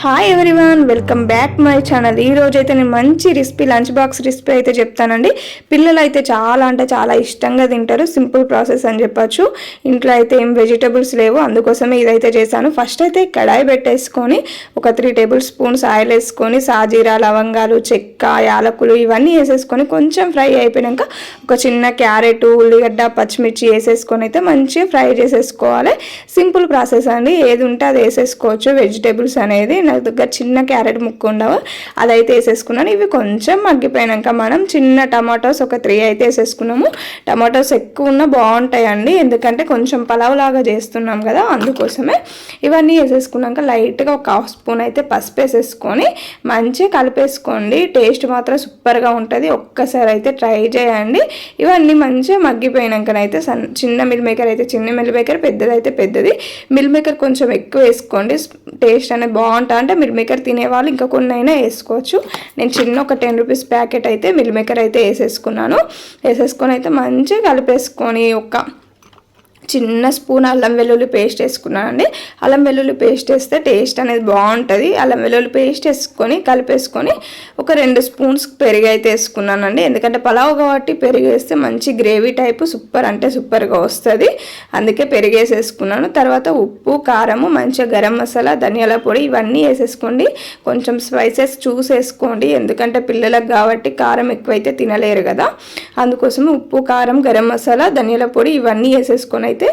Hi everyone welcome back my channel ఈ రోజైతే అయితే నేను మంచి రెసిపీ లంచ్ బాక్స్ రెసిపీ అయితే చెప్తానండి. పిల్లలు అయితే చాలా అంటే చాలా ఇష్టంగా తింటారు. సింపుల్ ప్రాసెస్ అని చెప్పచ్చు. ఇంట్లో అయితే ఏం వెజిటబుల్స్ లేవు. అందుకోసమే ఇదైతే చేశాను. ఫస్ట్ అయితే కడాయి పెట్టేసుకొని ఒక త్రీ టేబుల్ స్పూన్స్ ఆయిల్ వేసుకొని సాజీరా లవంగాలు చెక్క యాలకులు ఇవన్నీ వేసేసుకొని కొంచెం ఫ్రై అయిపోయాక ఒక చిన్న క్యారెట్ ఉల్లిగడ్డ పచ్చిమిర్చి వేసేసుకొని అయితే మంచిగా ఫ్రై చేసేసుకోవాలి. సింపుల్ ప్రాసెస్ అండి. ఏది ఉంటే అది వేసేసుకోవచ్చు. వెజిటేబుల్స్ అనేది నా దగ్గర చిన్న క్యారెట్ ముక్క ఉండవు? అదైతే వేసేసుకున్నాను. ఇవి కొంచెం మగ్గిపోయాక మనం చిన్న టమాటోస్ ఒక త్రీ అయితే వేసేసుకున్నాము. టమాటోస్ ఎక్కువ ఉన్న బాగుంటాయండి. ఎందుకంటే కొంచెం పలావ్ లాగా చేస్తున్నాం కదా అందుకోసమే ఇవన్నీ వేసేసుకున్నాక లైట్గా ఒక హాఫ్ స్పూన్ అయితే పసుపు వేసేసుకొని మంచిగా కలిపేసుకోండి. టేస్ట్ మాత్రం సూపర్గా ఉంటుంది. ఒక్కసారి అయితే ట్రై చేయండి. ఇవన్నీ మంచిగా మగ్గిపోయినాకనైతే సన్ చిన్న మిల్ మేకర్ అయితే చిన్న మిల్ మేకర్ పెద్దది అయితే పెద్దది. మిల్ మేకర్ కొంచెం ఎక్కువ వేసుకోండి. టేస్ట్ అనేది బాగుంటుంది అంటే మిల్ మేకర్ తినేవాళ్ళు ఇంకా కొన్ని అయినా వేసుకోవచ్చు. నేను చిన్న ఒక టెన్ రూపీస్ ప్యాకెట్ అయితే మిల్ మేకర్ అయితే వేసేసుకున్నాను. వేసేసుకొని అయితే మంచిగా కలిపేసుకొని ఒక చిన్న స్పూన్ అల్లం వెల్లుల్లి పేస్ట్ వేసుకున్నానండి. అల్లం వెల్లుల్లి పేస్ట్ వేస్తే టేస్ట్ అనేది బాగుంటుంది. అల్లం వెల్లుల్లి పేస్ట్ వేసుకొని కలిపేసుకొని ఒక రెండు స్పూన్స్ పెరుగు అయితే వేసుకున్నానండి. ఎందుకంటే పలావ్ కాబట్టి పెరుగు వేస్తే మంచి గ్రేవీ టైపు సూపర్ అంటే సూపర్గా వస్తుంది. అందుకే పెరుగు వేసేసుకున్నాను. తర్వాత ఉప్పు కారము మంచిగా గరం మసాలా ధనియాల పొడి ఇవన్నీ వేసేసుకోండి. కొంచెం స్పైసెస్ చూసేసుకోండి ఎందుకంటే పిల్లలకు కాబట్టి కారం ఎక్కువైతే తినలేరు కదా. అందుకోసం ఉప్పు కారం గరం మసాలా ధనియాల పొడి ఇవన్నీ వేసేసుకొని అయితే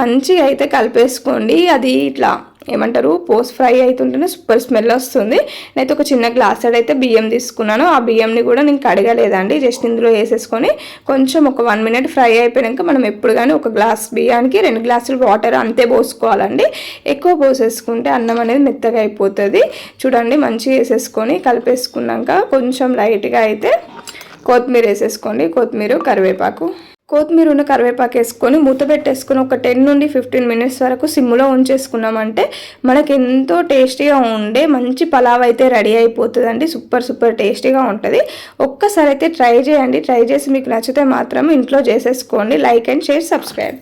మంచిగా అయితే కలిపేసుకోండి. అది ఇట్లా ఏమంటారు? పోస్ట్ ఫ్రై అవుతుంటేనే సూపర్ స్మెల్ వస్తుంది. నేనైతే ఒక చిన్న గ్లాస్ అయితే బియ్యం తీసుకున్నాను. ఆ బియ్యంని కూడా నేను కడగలేదండి. జస్ట్ ఇందులో వేసేసుకొని కొంచెం ఒక వన్ మినిట్ ఫ్రై అయిపోయాక మనం ఎప్పుడు కానీ ఒక గ్లాస్ బియ్యానికి రెండు గ్లాసులు వాటర్ అంతే పోసుకోవాలండి. ఎక్కువ పోసేసుకుంటే అన్నం అనేది మెత్తగా అయిపోతుంది. చూడండి మంచిగా వేసేసుకొని కలిపేసుకున్నాక కొంచెం లైట్గా అయితే కొత్తిమీర వేసేసుకోండి. కొత్తిమీర కరివేపాకు. కొత్తిమీర ఉన్న కరివేపాకు వేసుకొని మూత పెట్టేసుకొని ఒక టెన్ నుండి ఫిఫ్టీన్ మినిట్స్ వరకు సిమ్లో ఉంచేసుకున్నామంటే మనకి ఎంతో టేస్టీగా ఉండే మంచి పలావ్ అయితే రెడీ అయిపోతుందండి. సూపర్ సూపర్ టేస్టీగా ఉంటుంది. ఒక్కసారి అయితే ట్రై చేయండి. ట్రై చేసి మీకు నచ్చితే మాత్రం ఇంట్లో చేసేసుకోండి. Like and share subscribe.